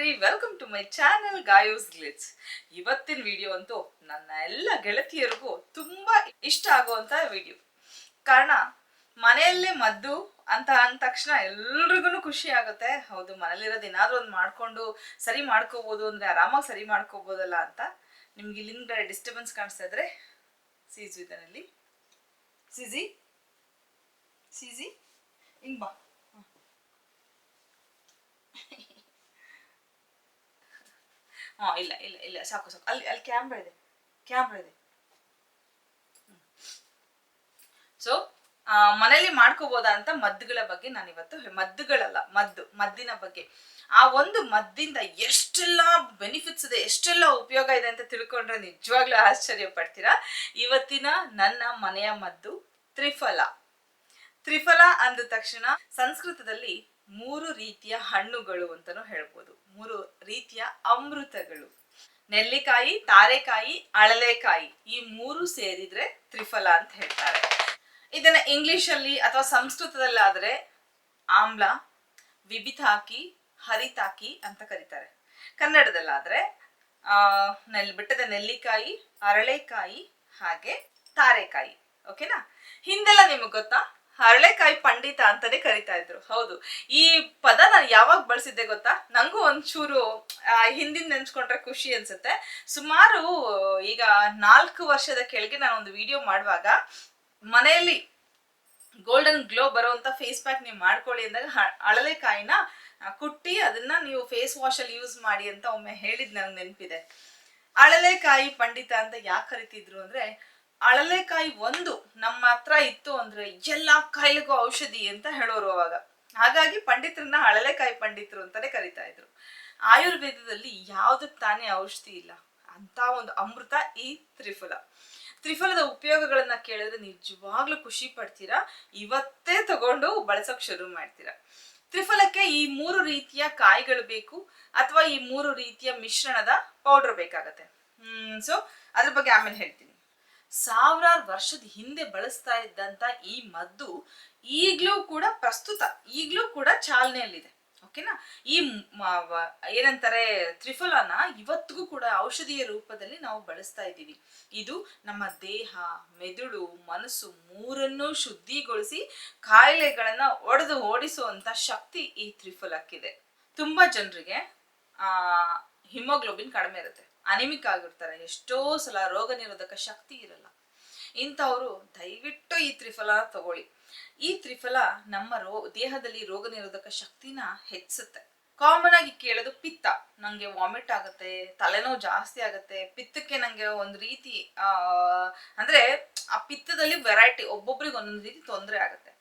Shivaratri welcome to my channel Gayos Glitz ಇವತ್ತಿನ video ಅಂತೂ ನನ್ನ ಎಲ್ಲ ಗೆಳತಿಯರಿಗೂ ತುಂಬಾ ಇಷ್ಟ ಆಗುವಂತ ವಿಡಿಯೋ ಕಾರಣ, ಮನೆಯಲ್ಲೇ ಮದ್ದು ಅಂತ ಅಂದ ತಕ್ಷಣ ಎಲ್ರಿಗೂ ಖುಷಿ ಆಗುತ್ತೆ. ಹೌದು ಮನೇಲಿರೋದು ಏನಾದ್ರು ಒಂದು ಮಾಡ್ಕೊಂಡು ಸರಿ ಮಾಡ್ಕೋಬಹುದು ಅಂದ್ರೆ ಆರಾಮಾಗಿ ಸರಿ ಮಾಡ್ಕೋಬೋದಲ್ಲ ಅಂತ ನಿಮ್ಗೆ ಇಲ್ಲಿಂದ ಡಿಸ್ಟರ್ಬೆನ್ಸ್ ಕಾಣಿಸ್ತಾ ಇದ್ರೆ ಸೀಜು ಇದರಲ್ಲಿ. ಸೀಜಿ ಸೀಜಿ ಹಿಂಗ್ ಬಾ. ಹಾ, ಇಲ್ಲ ಇಲ್ಲ ಇಲ್ಲ, ಸಾಕು ಸಾಕು. ಅಲ್ಲಿ ಅಲ್ಲಿ ಕ್ಯಾಮ್ರಾ ಇದೆ ಕ್ಯಾಮ್ರಾ ಇದೆ. ಸೊ ಮನೇಲಿ ಮಾಡ್ಕೋಬೋದಾ ಅಂತ ಮದ್ದುಗಳ ಬಗ್ಗೆ ನಾನು ಇವತ್ತು ಮದ್ದುಗಳಲ್ಲ, ಮದ್ದು, ಮದ್ದಿನ ಬಗ್ಗೆ. ಆ ಒಂದು ಮದ್ದಿಂದ ಎಷ್ಟೆಲ್ಲ ಬೆನಿಫಿಟ್ಸ್ ಇದೆ, ಎಷ್ಟೆಲ್ಲ ಉಪಯೋಗ ಇದೆ ಅಂತ ತಿಳ್ಕೊಂಡ್ರೆ ನಿಜವಾಗ್ಲೂ ಆಶ್ಚರ್ಯ ಪಡ್ತೀರಾ? ಇವತ್ತಿನ ನನ್ನ ಮನೆಯ ಮದ್ದು ತ್ರಿಫಲ. ತ್ರಿಫಲ ಅಂದ ತಕ್ಷಣ ಸಂಸ್ಕೃತದಲ್ಲಿ ಮೂರು ರೀತಿಯ ಹಣ್ಣುಗಳು ಅಂತಾನೂ ಹೇಳ್ಬೋದು. ಮೂರು ರೀತಿಯ ಅಮೃತಗಳು. ನೆಲ್ಲಿಕಾಯಿ, ತಾರೆಕಾಯಿ, ಅಳಲೆಕಾಯಿ ಈ ಮೂರು ಸೇರಿದ್ರೆ ತ್ರಿಫಲ ಅಂತ ಹೇಳ್ತಾರೆ. ಇದನ್ನ ಇಂಗ್ಲಿಷ್ ಅಲ್ಲಿ ಅಥವಾ ಸಂಸ್ಕೃತದಲ್ಲಾದ್ರೆ ಆಮ್ಲ, ವಿಬಿತಾಕಿ, ಹರಿತಾಕಿ ಅಂತ ಕರೀತಾರೆ. ಕನ್ನಡದಲ್ಲಾದ್ರೆ, ಆ, ನೆಲ್, ಬೆಟ್ಟದ ನೆಲ್ಲಿಕಾಯಿ, ಅರಳೆಕಾಯಿ ಹಾಗೆ ತಾರೆಕಾಯಿ. ಓಕೆನಾ ಹಿಂದೆಲ್ಲ ನಿಮಗೆ ಗೊತ್ತಾ? ಹರಳೆಕಾಯಿ ಪಂಡಿತ ಅಂತಾನೆ ಕರಿತಾ ಇದ್ರು. ಹೌದು. ಈ ಪದ ನಾನು ಯಾವಾಗ ಬಳಸಿದ್ದೆ ಗೊತ್ತಾ? ನಂಗೂ ಒಂಚೂರು ಹಿಂದಿನ ನೆನ್ಸ್ಕೊಂಡ್ರೆ ಖುಷಿ ಅನ್ಸುತ್ತೆ. ಸುಮಾರು, ಈಗ ನಾಲ್ಕು ವರ್ಷದ ಕೆಳಗೆ ನಾನು ಒಂದು ವಿಡಿಯೋ ಮಾಡುವಾಗ ಮನೆಯಲ್ಲಿ ಗೋಲ್ಡನ್ ಗ್ಲೋ ಬರುವಂತ ಫೇಸ್ ಪ್ಯಾಕ್ ನೀವು ಮಾಡ್ಕೊಳ್ಳಿ ಅಂದಾಗ ಹಳಲೆಕಾಯಿನ ಕುಟ್ಟಿ ಅದನ್ನ ನೀವು ಫೇಸ್ ವಾಶ್ ಅಲ್ಲಿ ಯೂಸ್ ಮಾಡಿ ಅಂತ ಒಮ್ಮೆ ಹೇಳಿದ್ ನಂಗೆ ನೆನಪಿದೆ. ಅಳಲೆಕಾಯಿ ಪಂಡಿತ ಅಂತ ಯಾಕೆ ಕರಿತಿದ್ರು ಅಂದ್ರೆ ಅಳಲೆಕಾಯಿ ಒಂದು ನಮ್ಮ ಹತ್ರ ಇತ್ತು ಅಂದ್ರೆ ಎಲ್ಲಾ ಕಾಯಿಲೆಗೂ ಔಷಧಿ ಅಂತ ಹೇಳೋರು ಅವಾಗ. ಹಾಗಾಗಿ ಪಂಡಿತರನ್ನ ಅಳಲೆಕಾಯಿ ಪಂಡಿತರು ಅಂತಾನೆ ಕರಿತಾ ಇದ್ರು. ಆಯುರ್ವೇದದಲ್ಲಿ ಯಾವ್ದಕ್ ತಾನೇ ಔಷಧಿ ಇಲ್ಲ, ಅಂತ ಒಂದು ಅಮೃತ ಈ ತ್ರಿಫಲ. ತ್ರಿಫಲದ ಉಪಯೋಗಗಳನ್ನ ಕೇಳಿದ್ರೆ ನಿಜವಾಗ್ಲೂ ಖುಷಿ ಪಡ್ತೀರಾ? ಇವತ್ತೇ ತಗೊಂಡು ಬಳಸಕ್ ಶುರು ಮಾಡ್ತೀರಾ? ತ್ರಿಫಲಕ್ಕೆ ಈ ಮೂರು ರೀತಿಯ ಕಾಯಿಗಳು ಬೇಕು, ಅಥವಾ ಈ ಮೂರು ರೀತಿಯ ಮಿಶ್ರಣದ ಪೌಡರ್ ಬೇಕಾಗತ್ತೆ. ಹ್ಮ್ ಸೊ ಅದ್ರ ಬಗ್ಗೆ ಆಮೇಲೆ ಹೇಳ್ತೀನಿ. ಸಾವಿರಾರು ವರ್ಷದ ಹಿಂದೆ ಬಳಸ್ತಾ ಇದ್ದಂತ ಈ ಮದ್ದು ಈಗ್ಲೂ ಕೂಡ ಪ್ರಸ್ತುತ, ಈಗ್ಲೂ ಕೂಡ ಚಾಲನೆಯಲ್ಲಿದೆ. ಓಕೆನಾ ಈ ಏನಂತಾರೆ, ತ್ರಿಫಲನ ಇವತ್ತಿಗೂ ಕೂಡ ಔಷಧಿಯ ರೂಪದಲ್ಲಿ ನಾವು ಬಳಸ್ತಾ ಇದ್ದೀವಿ. ಇದು ನಮ್ಮ ದೇಹ, ಮೆದುಳು, ಮನಸ್ಸು ಮೂರನ್ನೂ ಶುದ್ಧಿಗೊಳಿಸಿ ಕಾಯಿಲೆಗಳನ್ನ ಒಡೆದು ಓಡಿಸುವಂತ ಶಕ್ತಿ ಈ ತ್ರಿಫಲಕ್ಕಿದೆ. ತುಂಬಾ ಜನರಿಗೆ, ಆ, ಹಿಮೋಗ್ಲೋಬಿನ್ ಕಡಿಮೆ ಇರುತ್ತೆ. ಅನಿಮಿಕ್ ಆಗಿರ್ತಾರೆ. ಎಷ್ಟೋ ಸಲ ರೋಗ ನಿರೋಧಕ ಶಕ್ತಿ ಇರಲ್ಲ. ಇಂಥವ್ರು ದಯವಿಟ್ಟು ಈ ತ್ರಿಫಲ ತಗೊಳ್ಳಿ. ಈ ತ್ರಿಫಲ ನಮ್ಮ ರೋ, ದೇಹದಲ್ಲಿ ರೋಗ ನಿರೋಧಕ ಶಕ್ತಿನ ಹೆಚ್ಚಿಸುತ್ತೆ. ಕಾಮನ್ ಆಗಿ ಕೇಳೋದು ಪಿತ್ತ. ನಂಗೆ ವಾಮಿಟ್ ಆಗುತ್ತೆ, ತಲೆನೋವು ಜಾಸ್ತಿ ಆಗುತ್ತೆ, ಪಿತ್ತಕ್ಕೆ ನಂಗೆ ಒಂದು ರೀತಿ ಅಂದ್ರೆ ಆ ಪಿತ್ತದಲ್ಲಿ ವೆರೈಟಿ ಒಬ್ಬೊಬ್ರಿಗೆ ಒಂದೊಂದು ರೀತಿ ತೊಂದರೆ ಆಗುತ್ತೆ.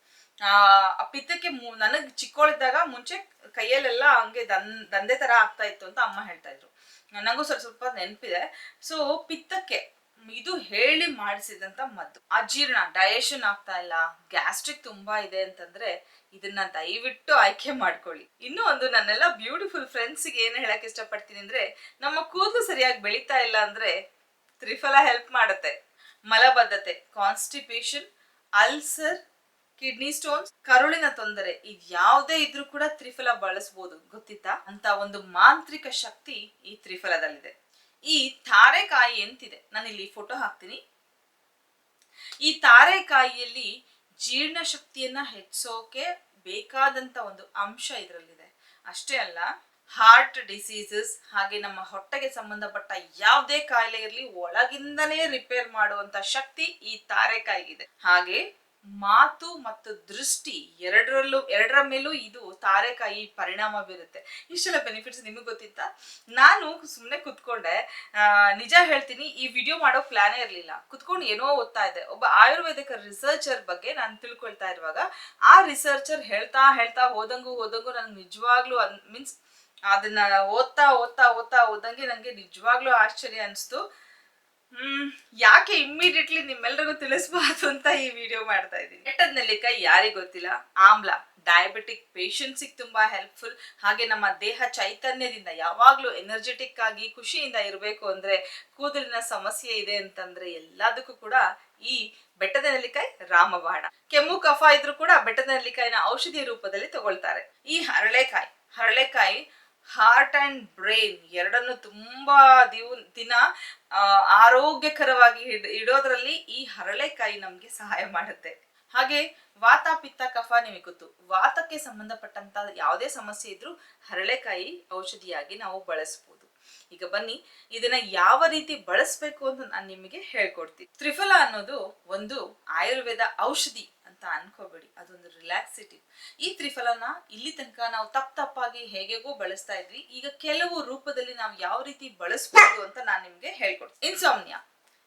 ಆ ಪಿತ್ತಕ್ಕೆ ನನಗ್ ಚಿಕ್ಕವಳಿದ್ದಾಗ ಮುಂಚೆ ಕೈಯಲ್ಲೆಲ್ಲ ಹಂಗೆ ದನ್ ದಂಧೆ ತರ ಆಗ್ತಾ ಇತ್ತು ಅಂತ ಅಮ್ಮ ಹೇಳ್ತಾ ಇದ್ರು. ನನಗೂ ಸ್ವಲ್ಪ ಸ್ವಲ್ಪ ನೆನಪಿದೆ. ಸೊ ಪಿತ್ತಕ್ಕೆ ಇದು ಹೇಳಿ ಮಾಡಿಸಿದಂತ ಮದ್ದು. ಅಜೀರ್ಣ ಡೈಜೆಷನ್ ಆಗ್ತಾ ಇಲ್ಲ. ಗ್ಯಾಸ್ಟ್ರಿಕ್ ತುಂಬಾ ಇದೆ ಅಂತಂದ್ರೆ ಇದನ್ನ ದಯವಿಟ್ಟು ಆಯ್ಕೆ ಮಾಡ್ಕೊಳ್ಳಿ. ಇನ್ನೂ ಒಂದು ನನ್ನೆಲ್ಲ ಬ್ಯೂಟಿಫುಲ್ ಫ್ರೆಂಡ್ಸಿಗೆ ಏನು ಹೇಳಕ್ ಇಷ್ಟಪಡ್ತೀನಿ ಅಂದ್ರೆ, ನಮ್ಮ ಕೂದಲು ಸರಿಯಾಗಿ ಬೆಳೀತಾ ಇಲ್ಲ ಅಂದ್ರೆ ತ್ರಿಫಲ ಹೆಲ್ಪ್ ಮಾಡುತ್ತೆ. ಮಲಬದ್ಧತೆ ಕಾನ್ಸ್ಟಿಪೇಷನ್ ಅಲ್ಸರ್ ಕಿಡ್ನಿ ಸ್ಟೋನ್ಸ್, ಕರುಳಿನ ತೊಂದರೆ, ಇದ್ ಯಾವುದೇ ಇದ್ರೂ ಕೂಡ ತ್ರಿಫಲ ಬಳಸಬಹುದು ಗೊತ್ತಿತ್ತಾ? ಅಂತ ಒಂದು ಮಾಂತ್ರಿಕ ಶಕ್ತಿ ಈ ತ್ರಿಫಲದಲ್ಲಿದೆ. ಈ ತಾರೆಕಾಯಿ ಎಂತಿದೆ? ನಾನು ಇಲ್ಲಿ ಫೋಟೋ ಹಾಕ್ತೀನಿ. ಈ ತಾರೆಕಾಯಿಯಲ್ಲಿ ಜೀರ್ಣ ಶಕ್ತಿಯನ್ನ ಹೆಚ್ಚೋಕೆ ಬೇಕಾದಂತ ಒಂದು ಅಂಶ ಇದರಲ್ಲಿದೆ. ಅಷ್ಟೇ ಅಲ್ಲ ಹಾರ್ಟ್ ಡಿಸೀಸಸ್ ಹಾಗೆ ನಮ್ಮ ಹೊಟ್ಟೆಗೆ ಸಂಬಂಧಪಟ್ಟ ಯಾವುದೇ ಕಾಯಿಲೆ ಇರಲಿ, ಒಳಗಿಂದನೇ ರಿಪೇರ್ ಮಾಡುವಂತ ಶಕ್ತಿ ಈ ತಾರೆಕಾಯಿಗಿದೆ. ಹಾಗೆ ಮಾತು ಮತ್ತು ದೃಷ್ಟಿ ಎರಡರಲ್ಲೂ, ಎರಡರ ಮೇಲೂ ಇದು ತಾರೆಕಾಯಿ ಪರಿಣಾಮ ಬೀರುತ್ತೆ. ಇಷ್ಟೆಲ್ಲ ಬೆನಿಫಿಟ್ಸ್ ನಿಮಗೆ ಗೊತ್ತಿತ್ತಾ? ನಾನು ಸುಮ್ಮನೆ ಕುತ್ಕೊಂಡೆ ನಿಜ ಹೇಳ್ತೀನಿ, ಈ ವಿಡಿಯೋ ಮಾಡೋ ಪ್ಲಾನೇ ಇರಲಿಲ್ಲ. ಕುತ್ಕೊಂಡು ಏನೋ ಓದ್ತಾ ಇದ್ದೆ. ಒಬ್ಬ ಆಯುರ್ವೇದಿಕ ರಿಸರ್ಚರ್ ಬಗ್ಗೆ ನಾನು ತಿಳ್ಕೊಳ್ತಾ ಇರುವಾಗ, ಆ ರಿಸರ್ಚರ್ ಹೇಳ್ತಾ ಹೇಳ್ತಾ ಹೋದಂಗೂ ಹೋದಂಗೂ ನನಗೆ ನಿಜವಾಗ್ಲೂ ಮೀನ್ಸ್ ಅದನ್ನ ಓದ್ತಾ ಓದ್ತಾ ಓದ್ತಾ ಓದಂಗೆ ನನಗೆ ನಿಜವಾಗ್ಲೂ ಆಶ್ಚರ್ಯ ಅನಿಸ್ತು. ಯಾಕೆ ಇಮ್ಮಿಡಿಯೇಟ್ಲಿ ನಿಮ್ಮೆಲ್ಲರಿಗೂ ತಿಳಿಸಬಾರ್ದು ಅಂತ ಈ ವಿಡಿಯೋ ಮಾಡ್ತಾ ಇದ್ದೀನಿ. ಕೆಟ್ಟದ ನೆಲ್ಲಿಕಾಯಿ ಯಾರಿಗ್ ಗೊತ್ತಿಲ್ಲ? ಆಮ್ಲ ಡಯಾಬಿಟಿಕ್ ಪೇಷಂಟ್ಸಿಗೆ ತುಂಬಾ ಹೆಲ್ಪ್ಫುಲ್ ಹಾಗೆ ನಮ್ಮ ದೇಹ ಚೈತನ್ಯದಿಂದ ಯಾವಾಗ್ಲೂ ಎನರ್ಜೆಟಿಕ್ ಆಗಿ ಖುಷಿಯಿಂದ ಇರಬೇಕು ಅಂದ್ರೆ ಕೂದಲಿನ ಸಮಸ್ಯೆ ಇದೆ ಅಂತಂದ್ರೆ ಎಲ್ಲದಕ್ಕೂ ಕೂಡ ಈ ಬೆಟ್ಟದ ನೆಲ್ಲಿಕಾಯಿ ರಾಮಬಾಣ. ಕೆಮ್ಮು, ಕಫ ಇದ್ರೂ ಕೂಡ ಬೆಟ್ಟದ ನೆಲ್ಲಿಕಾಯಿನ ಔಷಧಿ ರೂಪದಲ್ಲಿ ತಗೊಳ್ತಾರೆ. ಈ ಹರಳೆಕಾಯಿ ಹರಳೆಕಾಯಿ ಹಾರ್ಟ್ ಅಂಡ್ ಬ್ರೈನ್ ಎರಡನ್ನು ತುಂಬಾ ದಿವ್, ದಿನ ಆರೋಗ್ಯಕರವಾಗಿ ಇಡ್- ಇಡೋದ್ರಲ್ಲಿ ಈ ಹರಳೆಕಾಯಿ ನಮಗೆ ಸಹಾಯ ಮಾಡುತ್ತೆ. ಹಾಗೆ ವಾತ, ಪಿತ್ತ, ಕಫ ನಿಮಗೆ ಗೊತ್ತು. ವಾತಕ್ಕೆ ಸಂಬಂಧಪಟ್ಟಂತ ಯಾವುದೇ ಸಮಸ್ಯೆ ಇದ್ರೂ ಹರಳೆಕಾಯಿ ಔಷಧಿಯಾಗಿ ನಾವು ಬಳಸಬಹುದು ಈಗ ಬನ್ನಿ, ಇದನ್ನ ಯಾವ ರೀತಿ ಬಳಸಬೇಕು ಅಂತ ನಾನು ನಿಮಗೆ ಹೇಳ್ಕೊಡ್ತೀನಿ. ತ್ರಿಫಲ ಅನ್ನೋದು ಒಂದು ಆಯುರ್ವೇದ ಔಷಧಿ. ಅಂತ ಅನ್ಕೋಬೇಡಿ, ಅದೊಂದು ರಿಲ್ಯಾಕ್ಸಿಟಿವ್ ಈ ತ್ರಿಫಲನ ಇಲ್ಲಿ ತನಕ ನಾವು ತಪ್ಪ ತಪ್ಪಾಗಿ ಹೇಗೆಗೋ ಬಳಸ್ತಾ ಇದ್ವಿ. ಈಗ ಕೆಲವು ರೂಪದಲ್ಲಿ ನಾವು ಯಾವ ರೀತಿ ಬಳಸ್ಬೋದು ಅಂತ ನಾನು ನಿಮ್ಗೆ ಹೇಳ್ಕೊಡ್ತೀನಿ. ಇನ್ಸಾಮ್ನಿಯಾ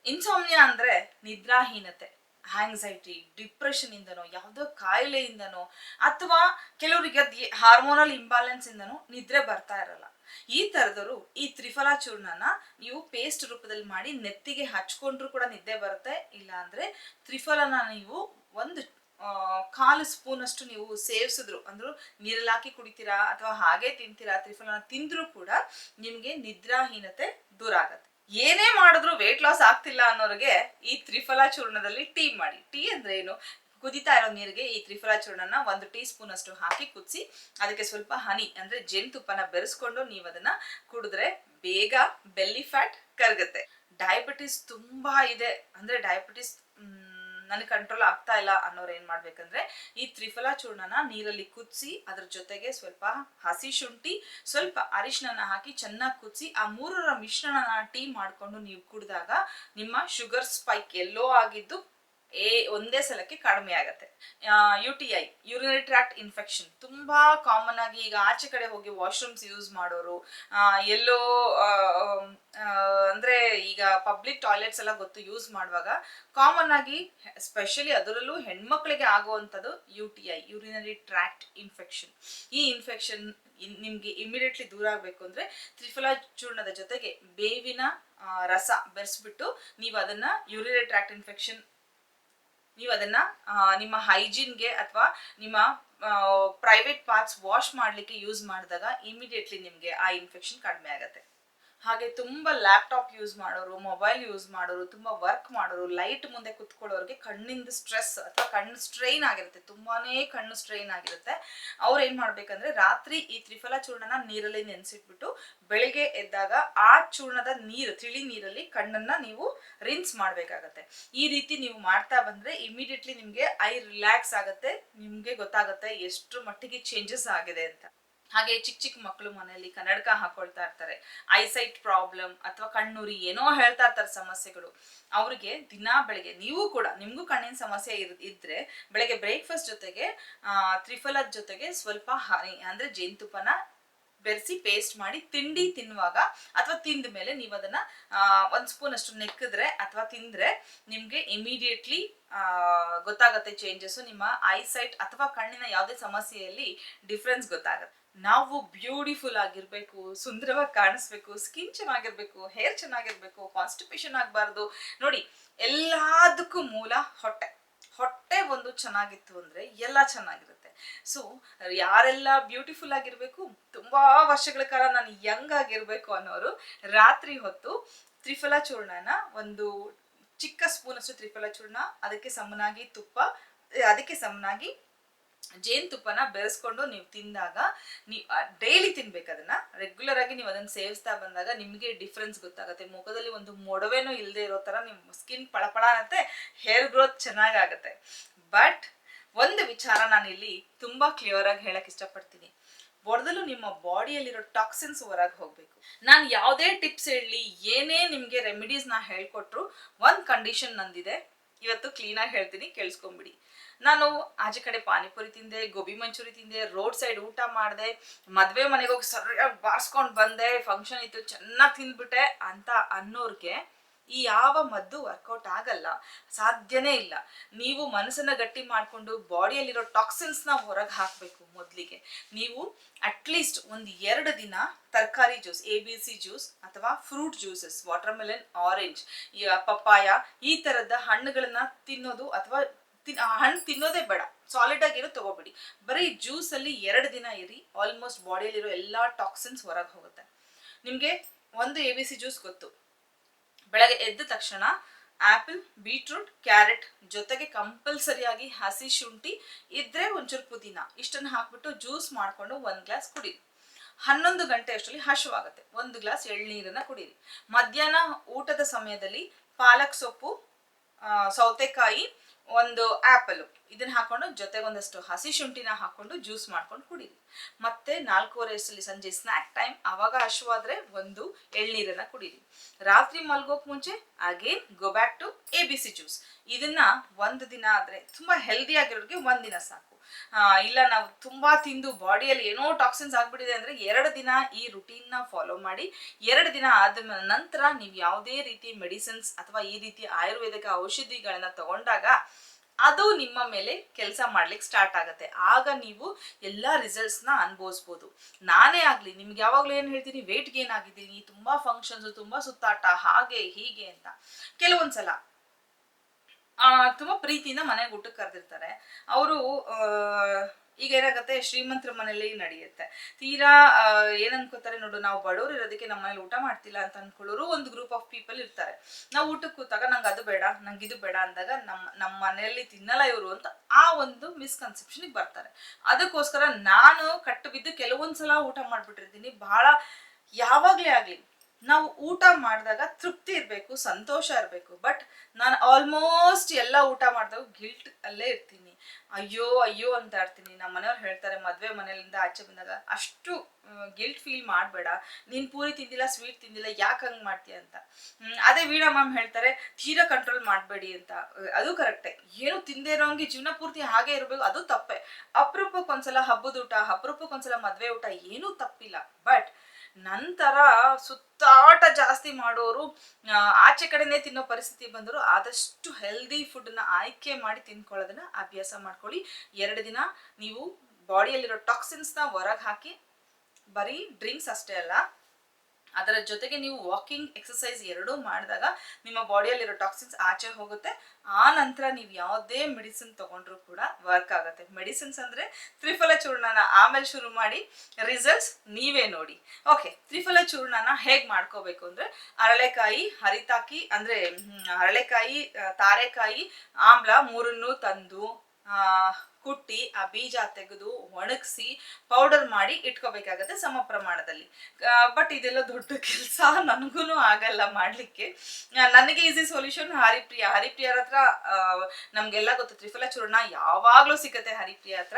ಇನ್ಸಾಮ್ನಿಯಾ ಅಂದ್ರೆ ನಿದ್ರಾಹೀನತೆ ಆಂಗ್ಸೈಟಿ ಡಿಪ್ರೆಷನ್ ಇಂದನೋ ಯಾವುದೋ ಕಾಯಿಲೆಯಿಂದನೋ, ಅಥವಾ ಕೆಲವರಿಗೆ ಅದ್ ಹಾರ್ಮೋನಲ್ ಇಂಬ್ಯಾಲೆನ್ಸ್ ಇಂದನೋ ನಿದ್ರೆ ಬರ್ತಾ ಇರಲ್ಲ. ಈ ತರದವರು ಈ ತ್ರಿಫಲ ಚೂರ್ಣನ ನೀವು ಪೇಸ್ಟ್ ರೂಪದಲ್ಲಿ ಮಾಡಿ ನೆತ್ತಿಗೆ ಹಚ್ಕೊಂಡ್ರು ಕೂಡ ನಿದ್ದೆ ಬರುತ್ತೆ. ಇಲ್ಲ ಅಂದ್ರೆ ತ್ರಿಫಲನ ನೀವು ಒಂದು ಕಾಲು ಸ್ಪೂನ್ ಅಷ್ಟು ನೀವು ಸೇವಿಸಿದ್ರು. ಅಂದ್ರು ನೀರಲ್ಲಿ ಹಾಕಿ ಕುಡಿತೀರಾ ಅಥವಾ ಹಾಗೆ ತಿಂತೀರಾ, ತ್ರಿಫಲನ ತಿಂದ್ರೂ ಕೂಡ ನಿಮ್ಗೆ ನಿದ್ರಾಹೀನತೆ ದೂರ ಆಗತ್ತೆ. ಏನೇ ಮಾಡಿದ್ರು ವೇಟ್ ಲಾಸ್ ಆಗ್ತಿಲ್ಲ ಅನ್ನೋರಿಗೆ ಈ ತ್ರಿಫಲ ಚೂರ್ಣದಲ್ಲಿ ಟೀ ಮಾಡಿ. ಟೀ ಅಂದ್ರೆ ಏನು? ಕುದಿತಾ ಇರೋ ನೀರಿಗೆ ಈ ತ್ರಿಫಲ ಚೂರ್ಣನ ಒಂದು ಟೀ ಸ್ಪೂನ್ ಅಷ್ಟು ಹಾಕಿ ಕುದಿಸಿ, ಅದಕ್ಕೆ ಸ್ವಲ್ಪ ಹನಿ ಅಂದ್ರೆ ಜೇನುತುಪ್ಪನ ಬೆರೆಸ್ಕೊಂಡು ನೀವು ಅದನ್ನ ಕುಡಿದ್ರೆ ಬೇಗ ಬೆಲ್ಲಿ ಫ್ಯಾಟ್ ಕರಗುತ್ತೆ. ಡಯಾಬಿಟಿಸ್ ತುಂಬಾ ಇದೆ. ಅಂದ್ರೆ ಡಯಾಬಿಟಿಸ್ ನನಗೆ ಕಂಟ್ರೋಲ್ ಆಗ್ತಾ ಇಲ್ಲ ಅನ್ನೋರು ಏನು ಮಾಡ್ಬೇಕಂದ್ರೆ, ಈ ತ್ರಿಫಲ ಚೂರ್ಣನ ನೀರಲ್ಲಿ ಕುದಿಸಿ, ಅದ್ರ ಜೊತೆಗೆ ಸ್ವಲ್ಪ ಹಸಿ ಶುಂಠಿ, ಸ್ವಲ್ಪ ಅರಿಶಿನ ಹಾಕಿ ಚೆನ್ನಾಗಿ ಕುದಿಸಿ, ಆ ಮೂರರ ಮಿಶ್ರಣನ ಟೀ ಮಾಡಿಕೊಂಡು ನೀವು ಕುಡಿದಾಗ ನಿಮ್ಮ ಶುಗರ್ ಸ್ಪೈಕ್ ಎಲ್ಲೋ ಆಗಿದ್ದು ಏ ಒಂದೇ ಸಲಕ್ಕೆ ಕಡಿಮೆ ಆಗತ್ತೆ. U T I urinary tract infection ತುಂಬಾ ಕಾಮನ್ ಆಗಿ ಈಗ ಆಚೆ ಕಡೆ ಹೋಗಿ ವಾಶ್ರೂಮ್ಸ್ ಯೂಸ್ ಮಾಡೋರು ಎಲ್ಲೋ ಅಂದ್ರೆ ಈಗ ಪಬ್ಲಿಕ್ ಟಾಯ್ಲೆಟ್ಸ್ ಎಲ್ಲ ಗೊತ್ತು ಯೂಸ್ ಮಾಡುವಾಗ ಕಾಮನ್ ಆಗಿ ಸ್ಪೆಷಲಿ ಅದರಲ್ಲೂ ಹೆಣ್ಮಕ್ಳಿಗೆ ಆಗುವಂಥದ್ದು U T I urinary tract infection ಈ ಇನ್ಫೆಕ್ಷನ್ ನಿಮ್ಗೆ ಇಮಿಡಿಯೇಟ್ಲಿ ದೂರ ಆಗಬೇಕು ಅಂದ್ರೆ ತ್ರಿಫಲ ಚೂರ್ಣದ ಜೊತೆಗೆ ಬೇವಿನ ರಸ ಬೆರೆಸ್ಬಿಟ್ಟು ನೀವು ಅದನ್ನ ಯೂರಿನರಿ ಟ್ರ್ಯಾಕ್ಟ್ ಇನ್ಫೆಕ್ಷನ್ ನೀವು ಅದನ್ನ ನಿಮ್ಮ ಹೈಜೀನ್ಗೆ ಅಥವಾ ನಿಮ್ಮ ಪ್ರೈವೇಟ್ ಪಾರ್ಟ್ಸ್ ವಾಶ್ ಮಾಡಲಿಕ್ಕೆ ಯೂಸ್ ಮಾಡಿದಾಗ ಇಮಿಡಿಯೇಟ್ಲಿ ನಿಮಗೆ ಆ ಇನ್ಫೆಕ್ಷನ್ ಕಡಿಮೆ ಆಗುತ್ತೆ. ಹಾಗೆ ತುಂಬ ಲ್ಯಾಪ್ಟಾಪ್ ಯೂಸ್ ಮಾಡೋರು ಮೊಬೈಲ್ ಯೂಸ್ ಮಾಡೋರು, ತುಂಬ ವರ್ಕ್ ಮಾಡೋರು ಲೈಟ್ ಮುಂದೆ ಕುತ್ಕೊಳ್ಳೋರಿಗೆ ಕಣ್ಣಿಂದ ಸ್ಟ್ರೆಸ್ ಅಥವಾ ಕಣ್ಣು ಸ್ಟ್ರೈನ್ ಆಗಿರುತ್ತೆ. ತುಂಬಾನೇ ಕಣ್ಣು ಸ್ಟ್ರೈನ್ ಆಗಿರುತ್ತೆ. ಅವ್ರು ಏನು ಮಾಡಬೇಕಂದ್ರೆ ರಾತ್ರಿ ಈ ತ್ರಿಫಲ ಚೂರ್ಣನ ನೀರಲ್ಲಿ ನೆನೆಸಿಟ್ಬಿಟ್ಟು ಬೆಳಿಗ್ಗೆ ಎದ್ದಾಗ ಆ ಚೂರ್ಣದ ನೀರು, ತಿಳಿ ನೀರಲ್ಲಿ ಕಣ್ಣನ್ನ ನೀವು ರಿನ್ಸ್ ಮಾಡಬೇಕಾಗತ್ತೆ. ಈ ರೀತಿ ನೀವು ಮಾಡ್ತಾ ಬಂದ್ರೆ ಇಮಿಡಿಯೇಟ್ಲಿ ನಿಮಗೆ ಐ ರಿಲ್ಯಾಕ್ಸ್ ಆಗುತ್ತೆ, ನಿಮಗೆ ಗೊತ್ತಾಗುತ್ತೆ ಎಷ್ಟು ಮಟ್ಟಿಗೆ ಚೇಂಜಸ್ ಆಗಿದೆ ಅಂತ. ಹಾಗೆ ಚಿಕ್ಕ ಚಿಕ್ಕ ಮಕ್ಕಳು ಮನೆಯಲ್ಲಿ ಕನ್ನಡಕ ಹಾಕೊಳ್ತಾ ಇರ್ತಾರೆ. ಐಸೈಟ್ ಪ್ರಾಬ್ಲಮ್ ಅಥವಾ ಕಣ್ಣುರಿ ಏನೋ ಹೇಳ್ತಾ ಇರ್ತಾರೆ ಸಮಸ್ಯೆಗಳು. ಅವ್ರಿಗೆ ದಿನಾ ಬೆಳಗ್ಗೆ, ನೀವು ಕೂಡ, ನಿಮಗೂ ಕಣ್ಣಿನ ಸಮಸ್ಯೆ ಇರ್, ಇದ್ರೆ ಬೆಳಗ್ಗೆ ಬ್ರೇಕ್ಫಾಸ್ಟ್ ಜೊತೆಗೆ ತ್ರಿಫಲದ ಜೊತೆಗೆ ಸ್ವಲ್ಪ ಹನಿ, ಅಂದ್ರೆ ಜೇನುತುಪ್ಪನ ಬೆರೆಸಿ ಪೇಸ್ಟ್ ಮಾಡಿ ತಿಂಡಿ ತಿನ್ನುವಾಗ ಅಥವಾ ತಿಂದ ಮೇಲೆ ನೀವು ಅದನ್ನ ಒಂದು ಸ್ಪೂನ್ ಅಷ್ಟು ನೆಕ್ಕಿದ್ರೆ ಅಥವಾ ತಿಂದ್ರೆ ನಿಮ್ಗೆ ಇಮಿಡಿಯೇಟ್ಲಿ ಗೊತ್ತಾಗತ್ತೆ ಚೇಂಜಸ್ ನಿಮ್ಮ ಐಸೈಟ್ ಅಥವಾ ಕಣ್ಣಿನ ಯಾವುದೇ ಸಮಸ್ಯೆಯಲ್ಲಿ ಡಿಫ್ರೆನ್ಸ್ ಗೊತ್ತಾಗುತ್ತೆ. ನಾವು ಬ್ಯೂಟಿಫುಲ್ ಆಗಿರಬೇಕು, ಸುಂದರವಾಗಿ ಕಾಣಿಸ್ಬೇಕು ಸ್ಕಿನ್ ಚೆನ್ನಾಗಿರ್ಬೇಕು ಹೇರ್ ಚೆನ್ನಾಗಿರ್ಬೇಕು ಕಾನ್ಸ್ಟಿಪೇಷನ್ ಆಗಬಾರ್ದು. ನೋಡಿ, ಎಲ್ಲದಕ್ಕೂ ಮೂಲ ಹೊಟ್ಟೆ. ಹೊಟ್ಟೆ ಒಂದು ಚೆನ್ನಾಗಿತ್ತು ಅಂದ್ರೆ ಎಲ್ಲ ಚೆನ್ನಾಗಿರುತ್ತೆ. ಸೊ ಯಾರೆಲ್ಲ ಬ್ಯೂಟಿಫುಲ್ ಆಗಿರಬೇಕು, ತುಂಬಾ ವರ್ಷಗಳ ಕಾಲ ನಾನು ಯಂಗ್ ಆಗಿರಬೇಕು ಅನ್ನೋರು, ರಾತ್ರಿ ಹೊತ್ತು ತ್ರಿಫಲ ಚೂರ್ಣನ ಒಂದು ಚಿಕ್ಕ ಸ್ಪೂನಷ್ಟು ತ್ರಿಫಲ ಚೂರ್ಣ, ಅದಕ್ಕೆ ಸಮನಾಗಿ ತುಪ್ಪ, ಅದಕ್ಕೆ ಸಮನಾಗಿ ಜೇನುತುಪ್ಪನ ಬೆರೆಸ್ಕೊಂಡು ನೀವು ತಿಂದಾಗ ನೀವು ಡೈಲಿ ತಿನ್ಬೇಕು ಅದನ್ನ. ರೆಗ್ಯುಲರ್ ಆಗಿ ನೀವು ಅದನ್ನ ಸೇವಿಸ್ತಾ ಬಂದಾಗ ನಿಮಗೆ ಡಿಫ್ರೆನ್ಸ್ ಗೊತ್ತಾಗುತ್ತೆ. ಮುಖದಲ್ಲಿ ಒಂದು ಮೊಡವೆನೂ ಇಲ್ಲದೆ ಇರೋ ತರ ನಿಮ್ಮ ಸ್ಕಿನ್ ಪಳಪಳ ಅನ್ನತ್ತೆ ಹೇರ್ ಗ್ರೋತ್ ಚೆನ್ನಾಗಾಗತ್ತೆ. ಬಟ್ ಒಂದು ವಿಚಾರ ನಾನು ಇಲ್ಲಿ ತುಂಬಾ ಕ್ಲಿಯರ್ ಆಗಿ ಹೇಳಕ್ ಇಷ್ಟಪಡ್ತೀನಿ. ಮೊದಲು ನಿಮ್ಮ ಬಾಡಿಯಲ್ಲಿರೋ ಟಾಕ್ಸಿನ್ಸ್ ಹೊರಗೆ ಹೋಗ್ಬೇಕು. ನಾನು ಯಾವುದೇ ಟಿಪ್ಸ್ ಹೇಳಿ ಏನೇ ನಿಮಗೆ ರೆಮಿಡೀಸ್ ಹೇಳ್ಕೊಟ್ರು, ಒಂದು ಕಂಡೀಷನ್ ನಂದಿದೆ. ಇವತ್ತು ಕ್ಲೀನಾಗಿ ಹೇಳ್ತೀನಿ, ಕೇಳಿಸ್ಕೊಂಬಿಡಿ. ನಾನು ಆಚೆ ಕಡೆ ಪಾನಿಪುರಿ ತಿಂದೆ, ಗೋಬಿ ಮಂಚೂರಿ ತಿಂದೆ ರೋಡ್ ಸೈಡ್ ಊಟ ಮಾಡಿದೆ, ಮದುವೆ ಮನೆಗೆ ಹೋಗಿ ಸರಿಯಾಗಿ ಬಾರಿಸ್ಕೊಂಡು ಬಂದೆ ಫಂಕ್ಷನ್ ಇತ್ತು, ಚೆನ್ನಾಗಿ ತಿಂದ್ಬಿಟ್ಟೆ ಅಂತ ಅನ್ನೋರ್ಗೆ ಈ ಯಾವ ಮದ್ದು ವರ್ಕೌಟ್ ಆಗಲ್ಲ, ಸಾಧ್ಯನೇ ಇಲ್ಲ. ನೀವು ಮನಸ್ಸನ್ನ ಗಟ್ಟಿ ಮಾಡಿಕೊಂಡು ಬಾಡಿಯಲ್ಲಿರೋ ಟಾಕ್ಸಿನ್ಸ್ನ ಹೊರಗೆ ಹಾಕಬೇಕು ಮೊದಲಿಗೆ. ನೀವು ಅಟ್ಲೀಸ್ಟ್ ಒಂದು ಎರಡು ದಿನ ತರಕಾರಿ juice A B C juice ಅಥವಾ fruit juices watermelon orange papaya, ಈ ಥರದ ಹಣ್ಣುಗಳನ್ನ ತಿನ್ನೋದು ಅಥವಾ ತಿನ್ ಹಣ್ಣು ತಿನ್ನೋದೇ ಬೇಡ. ಸಾಲಿಡ್ ಆಗಿರೋ ತಗೋಬೇಡಿ. ಬರೀ ಜ್ಯೂಸಲ್ಲಿ ಎರಡು ದಿನ ಇರಿ ಆಲ್ಮೋಸ್ಟ್ ಬಾಡಿಯಲ್ಲಿರೋ ಎಲ್ಲಾ ಟಾಕ್ಸಿನ್ಸ್ ಹೊರಗೆ ಹೋಗುತ್ತೆ. ನಿಮಗೆ ಒಂದು ಎ ಬಿ ಸಿ ಜ್ಯೂಸ್ ಗೊತ್ತು. ಬೆಳಗ್ಗೆ ಎದ್ದ ತಕ್ಷಣ ಆಪಲ್, ಬೀಟ್ರೂಟ್, ಕ್ಯಾರೆಟ್ ಜೊತೆಗೆ ಕಂಪಲ್ಸರಿಯಾಗಿ ಹಸಿ ಶುಂಠಿ ಇದ್ರೆ ಒಂಚೂರು ಪುದೀನ. ಇಷ್ಟನ್ನು ಹಾಕ್ಬಿಟ್ಟು ಜ್ಯೂಸ್ ಮಾಡಿಕೊಂಡು ಒಂದು ಗ್ಲಾಸ್ ಕುಡೀರಿ. ಹನ್ನೊಂದು ಗಂಟೆ ಅಷ್ಟರಲ್ಲಿ ಹಶುವಾಗುತ್ತೆ. ಒಂದು ಗ್ಲಾಸ್ ಎಳ್ನೀರನ್ನ ಕುಡೀರಿ. ಮಧ್ಯಾಹ್ನ ಊಟದ ಸಮಯದಲ್ಲಿ ಪಾಲಕ್ ಸೊಪ್ಪು ಸೌತೆಕಾಯಿ ಒಂದು ಆ್ಯಪಲ್ ಇದನ್ನ ಹಾಕೊಂಡು ಜೊತೆಗೆ ಒಂದಷ್ಟು ಹಸಿ ಶುಂಠಿನ ಹಾಕೊಂಡು ಜ್ಯೂಸ್ ಮಾಡ್ಕೊಂಡು ಕುಡೀರಿ. ಮತ್ತೆ ನಾಲ್ಕೂವರೆ ಅಷ್ಟರಲ್ಲಿ ಸಂಜೆ ಸ್ನ್ಯಾಕ್ ಟೈಮ್ ಆವಾಗ ಹಶುವಾದ್ರೆ ಒಂದು ಎಳ್ನೀರನ್ನ ಕುಡೀರಿ. ರಾತ್ರಿ ಮಲ್ಗೋಕ್ ಮುಂಚೆ again go back to A B C juice ಇದನ್ನ ಒಂದು ದಿನ ಆದ್ರೆ ತುಂಬಾ ಹೆಲ್ದಿ ಆಗಿರೋರಿಗೆ ಒಂದಿನ ದಿನ ಸಾಕು. ಇಲ್ಲ, ನಾವು ತುಂಬ ತಿಂದು ಬಾಡಿಯಲ್ಲಿ ಏನೋ ಟಾಕ್ಸಿನ್ಸ್ ಆಗ್ಬಿಟ್ಟಿದೆ ಅಂದರೆ ಎರಡು ದಿನ ಈ ರುಟೀನ್ನ ಫಾಲೋ ಮಾಡಿ, ಎರಡು ದಿನ ಆದ ನಂತರ ನೀವು ಯಾವುದೇ ರೀತಿ ಮೆಡಿಸಿನ್ಸ್ ಅಥವಾ ಈ ರೀತಿ ಆಯುರ್ವೇದಿಕ ಔಷಧಿಗಳನ್ನ ತಗೊಂಡಾಗ ಅದು ನಿಮ್ಮ ಮೇಲೆ ಕೆಲಸ ಮಾಡ್ಲಿಕ್ಕೆ ಸ್ಟಾರ್ಟ್ ಆಗುತ್ತೆ. ಆಗ ನೀವು ಎಲ್ಲ ರಿಸಲ್ಟ್ಸ್ನ ಅನುಭವಿಸ್ಬೋದು. ನಾನೇ ಆಗಲಿ, ನಿಮ್ಗೆ ಯಾವಾಗಲೂ ಏನು ಹೇಳ್ತೀನಿ ವೇಟ್ ಗೇನ್ ಆಗಿದ್ದೀನಿ, ತುಂಬಾ ಫಂಕ್ಷನ್ಸ್ ತುಂಬಾ ಸುತ್ತಾಟ, ಹಾಗೆ ಹೀಗೆ ಅಂತ. ಕೆಲವೊಂದ್ಸಲ ತುಂಬಾ ಪ್ರೀತಿಯಿಂದ ಮನೆಗೆ ಊಟಕ್ಕೆ ಕರೆದಿರ್ತಾರೆ. ಅವರು ಈಗ ಏನಾಗುತ್ತೆ, ಶ್ರೀಮಂತರ ಮನೆಯಲ್ಲಿ ನಡೆಯುತ್ತೆ. ತೀರಾ ಏನ್ ನೋಡು, ನಾವು ಬಡವರು ಇರೋದಕ್ಕೆ ನಮ್ಮ ಮನೇಲಿ ಊಟ ಮಾಡ್ತಿಲ್ಲ ಅಂತ ಅನ್ಕೊಳ್ಳೋರು ಒಂದು ಗ್ರೂಪ್ ಆಫ್ ಪೀಪಲ್ ಇರ್ತಾರೆ. ನಾವು ಊಟಕ್ಕೆ ಕೂತಾಗ ನಂಗೆ ಅದು ಬೇಡ, ನಂಗೆ ಇದು ಬೇಡ ಅಂದಾಗ ನಮ್ಮ ನಮ್ಮ ಮನೆಯಲ್ಲಿ ತಿನ್ನಲ್ಲ ಇವರು ಅಂತ ಆ ಒಂದು ಮಿಸ್ಕನ್ಸೆಪ್ಷನ್ಗೆ ಬರ್ತಾರೆ. ಅದಕ್ಕೋಸ್ಕರ ನಾನು ಕಟ್ಟು ಬಿದ್ದು ಕೆಲವೊಂದ್ಸಲ ಊಟ ಮಾಡ್ಬಿಟ್ಟಿರ್ತೀನಿ. ಬಹಳ ಯಾವಾಗಲೇ ಆಗಲಿ ನಾವು ಊಟ ಮಾಡಿದಾಗ ತೃಪ್ತಿ ಇರಬೇಕು, ಸಂತೋಷ ಇರಬೇಕು. ಬಟ್ ನಾನು ಆಲ್ಮೋಸ್ಟ್ ಎಲ್ಲ ಊಟ ಮಾಡಿದಾಗ ಗಿಲ್ಟ್ ಅಲ್ಲೇ ಇರ್ತೀನಿ. ಅಯ್ಯೋ ಅಯ್ಯೋ ಅಂತ ಇರ್ತೀನಿ. ನಮ್ಮ ಮನೆಯವ್ರು ಹೇಳ್ತಾರೆ, ಮದುವೆ ಮನೆಯಿಂದ ಆಚೆ ಬಂದಾಗ ಅಷ್ಟು ಗಿಲ್ಟ್ ಫೀಲ್ ಮಾಡಬೇಡ. ನೀನು ಪೂರಿ ತಿಂದಿಲ್ಲ ಸ್ವೀಟ್ ತಿಂದಿಲ್ಲ, ಯಾಕೆ ಹಂಗೆ ಮಾಡ್ತೀಯ ಅಂತ. ಅದೇ ವೀಣಾ ಮ್ಯಾಮ್ ಹೇಳ್ತಾರೆ, ತೀರಾ ಕಂಟ್ರೋಲ್ ಮಾಡಬೇಡಿ ಅಂತ. ಅದು ಕರೆಕ್ಟೇ ಏನು ತಿಂದೇ ಇರೋಂಗೆ ಜೀವನ ಪೂರ್ತಿ ಹಾಗೆ ಇರಬೇಕು, ಅದು ತಪ್ಪೆ. ಅಪರೂಪಕ್ಕೊಂದ್ಸಲ ಹಬ್ಬದ ಊಟ, ಅಪರೂಪಕ್ಕೊಂದ್ಸಲ ಮದುವೆ ಊಟ ಏನೂ ತಪ್ಪಿಲ್ಲ. ಬಟ್ ನಂತರ ಸುತ್ತಾಟ ಜಾಸ್ತಿ ಮಾಡೋರು ಆಚೆ ಕಡೆನೇ ತಿನ್ನೋ ಪರಿಸ್ಥಿತಿ ಬಂದರು ಆದಷ್ಟು ಹೆಲ್ದಿ ಫುಡ್ನ ಆಯ್ಕೆ ಮಾಡಿ ತಿನ್ಕೊಳ್ಳೋದನ್ನ ಅಭ್ಯಾಸ ಮಾಡ್ಕೊಳ್ಳಿ. ಎರಡು ದಿನ ನೀವು ಬಾಡಿಯಲ್ಲಿರೋ ಟಾಕ್ಸಿನ್ಸ್ನ ಹೊರಗೆ ಹಾಕಿ, ಬರೀ ಡ್ರಿಂಕ್ಸ್ ಅಷ್ಟೇ ಅಲ್ಲ ಅದರ ಜೊತೆಗೆ ನೀವು ವಾಕಿಂಗ್ ಎಕ್ಸಸೈಸ್ ಎರಡೂ ಮಾಡಿದಾಗ ನಿಮ್ಮ ಬಾಡಿಯಲ್ಲಿರೋ ಟಾಕ್ಸಿನ್ಸ್ ಆಚೆ ಹೋಗುತ್ತೆ. ಆ ನಂತರ ನೀವು ಯಾವುದೇ ಮೆಡಿಸಿನ್ ತಗೊಂಡ್ರು ಕೂಡ ವರ್ಕ್ ಆಗುತ್ತೆ. ಮೆಡಿಸಿನ್ಸ್ ಅಂದರೆ ತ್ರಿಫಲ ಚೂರ್ಣನ ಆಮೇಲೆ ಶುರು ಮಾಡಿ ರಿಸಲ್ಟ್ಸ್ ನೀವೇ ನೋಡಿ. ಓಕೆ ತ್ರಿಫಲ ಚೂರ್ಣನ ಹೇಗೆ ಮಾಡ್ಕೋಬೇಕು ಅಂದರೆ ಅರಳೆಕಾಯಿ, ಹರಿತಾಕಿ, ಅಂದರೆ ಅರಳೆಕಾಯಿ ತಾರೆಕಾಯಿ, ಆಮ್ಲ ಮೂರನ್ನು ತಂದು ಕುಟ್ಟಿ ಆ ಬೀಜ ತೆಗೆದು ಒಣಗಿಸಿ ಪೌಡರ್ ಮಾಡಿ ಇಟ್ಕೋಬೇಕಾಗತ್ತೆ ಸಮ ಪ್ರಮಾಣದಲ್ಲಿ. ಬಟ್ ಇದೆಲ್ಲ ದೊಡ್ಡ ಕೆಲಸ. ನನಗೂ ಆಗಲ್ಲ ಮಾಡಲಿಕ್ಕೆ. ನನಗೆ ಈಸಿ ಸೊಲ್ಯೂಷನ್ ಹರಿಪ್ರಿಯ. ಹರಿಪ್ರಿಯರ ಹತ್ರ ನಮಗೆಲ್ಲ ಗೊತ್ತು, ತ್ರಿಫಲ ಚೂರ್ಣ ಯಾವಾಗಲೂ ಸಿಗುತ್ತೆ ಹರಿಪ್ರಿಯ ಹತ್ರ.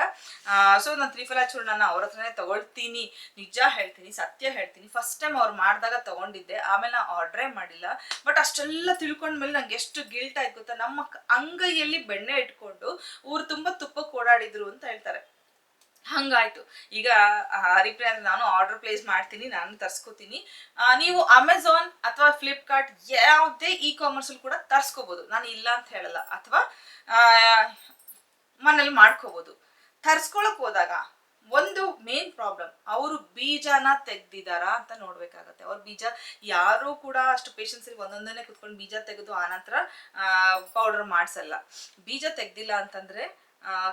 ಸೊ ನಾನು ತ್ರಿಫಲ ಚೂರ್ಣನ ಅವ್ರ ಹತ್ರನೇ ತಗೊಳ್ತೀನಿ. ನಿಜ ಹೇಳ್ತೀನಿ, ಸತ್ಯ ಹೇಳ್ತೀನಿ. ಫಸ್ಟ್ ಟೈಮ್ ಅವ್ರು ಮಾಡಿದಾಗ ತಗೊಂಡಿದ್ದೆ. ಆಮೇಲೆ ನಾನು ಆರ್ಡ್ರೇ ಮಾಡಿಲ್ಲ. ಬಟ್ ಅಷ್ಟೆಲ್ಲ ತಿಳ್ಕೊಂಡ್ಮೇಲೆ ನಂಗೆ ಎಷ್ಟು ಗಿಲ್ಟ್ ಆಯ್ತು ಗೊತ್ತಾ? ನಮ್ಮ ಅಂಗೈಯಲ್ಲಿ ಬೆಣ್ಣೆ ಇಟ್ಕೊಂಡು ಊರು ತುಂಬ ತುಪ್ಪಕ್ಕೆ ಓಡಾಡಿದ್ರು ಅಂತ ಹೇಳ್ತಾರೆ. ಹಂಗಾಯ್ತು. ಈಗ ಹರಿಪ್ರಿಯ ನಾನು ಆರ್ಡರ್ ಪ್ಲೇಸ್ ಮಾಡ್ತೀನಿ, ನಾನು ತರ್ಸ್ಕೊತೀನಿ. ನೀವು ಅಮೆಝಾನ್ ಅಥವಾ ಫ್ಲಿಪ್ಕಾರ್ಟ್ ಯಾವುದೇ ಇ ಕಾಮರ್ಸಲ್ಲಿ ಕೂಡ ತರ್ಸ್ಕೋಬಹುದು ನಾನು ಇಲ್ಲ ಅಂತ ಹೇಳಲ್ಲ. ಅಥವಾ ಮನೇಲಿ ಮಾಡ್ಕೋಬಹುದು ತರ್ಸ್ಕೊಳಕ್ ಹೋದಾಗ ಒಂದು ಮೇನ್ ಪ್ರಾಬ್ಲಮ್ ಅವರು ಬೀಜನ ತೆಗ್ದಿದಾರಾ ಅಂತ ನೋಡ್ಬೇಕಾಗತ್ತೆ. ಅವ್ರ ಬೀಜ ಯಾರು ಕೂಡ ಅಷ್ಟು ಪೇಷನ್ಸ್ ಒಂದೊಂದನ್ನೇ ಕುತ್ಕೊಂಡು ಬೀಜ ತೆಗೆದು ಆನಂತರ ಪೌಡರ್ ಮಾಡಿಸಲ್ಲ. ಬೀಜ ತೆಗ್ದಿಲ್ಲ ಅಂತಂದ್ರೆ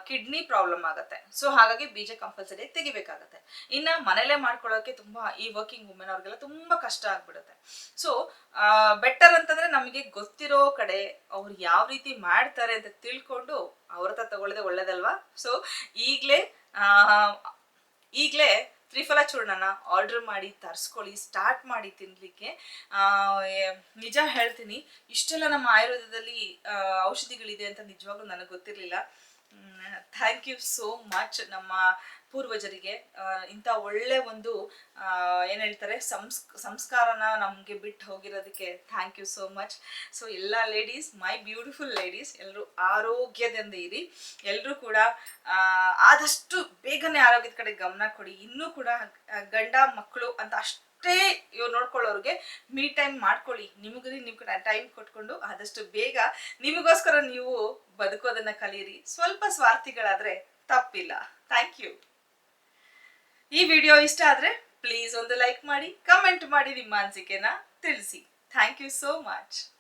ಕಿಡ್ನಿ ಪ್ರಾಬ್ಲಮ್ ಆಗುತ್ತೆ. ಸೊ ಹಾಗಾಗಿ ಬೀಜ ಕಂಪಲ್ಸರಿ ತೆಗಿಬೇಕಾಗತ್ತೆ. ಇನ್ನ ಮನೇಲೆ ಮಾಡ್ಕೊಳ್ಳೋಕೆ ತುಂಬಾ ಈ ವರ್ಕಿಂಗ್ ವುಮೆನ್ ಅವ್ರಿಗೆಲ್ಲ ತುಂಬಾ ಕಷ್ಟ ಆಗ್ಬಿಡುತ್ತೆ. ಸೊ ಬೆಟರ್ ಅಂತಂದ್ರೆ ನಮಗೆ ಗೊತ್ತಿರೋ ಕಡೆ ಅವ್ರು ಯಾವ ರೀತಿ ಮಾಡ್ತಾರೆ ಅಂತ ತಿಳ್ಕೊಂಡು ಅವ್ರ ಹತ್ರ ತಗೊಳ್ಳೋದೇ ಒಳ್ಳೇದಲ್ವಾ? ಸೊ ಈಗಲೇ ಈಗಲೇ ತ್ರಿಫಲ ಚೂರ್ಣನ ಆರ್ಡರ್ ಮಾಡಿ ತರಿಸ್ಕೊಳ್ಳಿ ಸ್ಟಾರ್ಟ್ ಮಾಡಿ ತಿನ್ಲಿಕ್ಕೆ ಆ, ನಿಜ ಹೇಳ್ತೀನಿ ಇಷ್ಟೆಲ್ಲ ನಮ್ಮ ಆಯುರ್ವೇದದಲ್ಲಿ ಔಷಧಿಗಳಿದೆ ಅಂತ ನಿಜವಾಗ್ಲೂ ನನಗೆ ಗೊತ್ತಿರಲಿಲ್ಲ. ಥ್ಯಾಂಕ್ ಯು ಸೋ ಮಚ್ ನಮ್ಮ ಪೂರ್ವಜರಿಗೆ. ಇಂಥ ಒಳ್ಳೆ ಒಂದು ಏನು ಹೇಳ್ತಾರೆ, ಸಂಸ್, ಸಂಸ್ಕಾರನ ನಮಗೆ ಬಿಟ್ಟು ಹೋಗಿರೋದಕ್ಕೆ thank you so much so ಎಲ್ಲ ಲೇಡೀಸ್ ಮೈ ಬ್ಯೂಟಿಫುಲ್ ಲೇಡೀಸ್ ಎಲ್ಲರೂ ಆರೋಗ್ಯದಿಂದ ಇರಿ. ಎಲ್ಲರೂ ಕೂಡ ಆದಷ್ಟು ಬೇಗನೆ ಆರೋಗ್ಯದ ಕಡೆ ಗಮನ ಕೊಡಿ. ಇನ್ನೂ ಕೂಡ ಗಂಡ ಮಕ್ಕಳು ಅಂತ ಅಷ್ಟೇ ಇವ್ರು ನೋಡ್ಕೊಳ್ಳೋರಿಗೆ ಮೀ ಟೈಮ್ ಮಾಡ್ಕೊಳ್ಳಿ. ನಿಮಗೂ ನಿಮ್ಗೆ ಟೈಮ್ ಕೊಟ್ಕೊಂಡು ಆದಷ್ಟು ಬೇಗ ನಿಮಗೋಸ್ಕರ ನೀವು ಬದುಕೋದನ್ನ ಕಲಿಯಿರಿ ಸ್ವಲ್ಪ ಸ್ವಾರ್ಥಿಗಳಾದ್ರೆ ತಪ್ಪಿಲ್ಲ. ಥ್ಯಾಂಕ್ ಯು ಈ ವಿಡಿಯೋ ಇಷ್ಟ ಆದ್ರೆ ಪ್ಲೀಸ್ ಒಂದು ಲೈಕ್ ಮಾಡಿ ಕಮೆಂಟ್ ಮಾಡಿ ನಿಮ್ಮ ಅನಿಸಿಕೆನ ತಿಳಿಸಿ. Thank you so much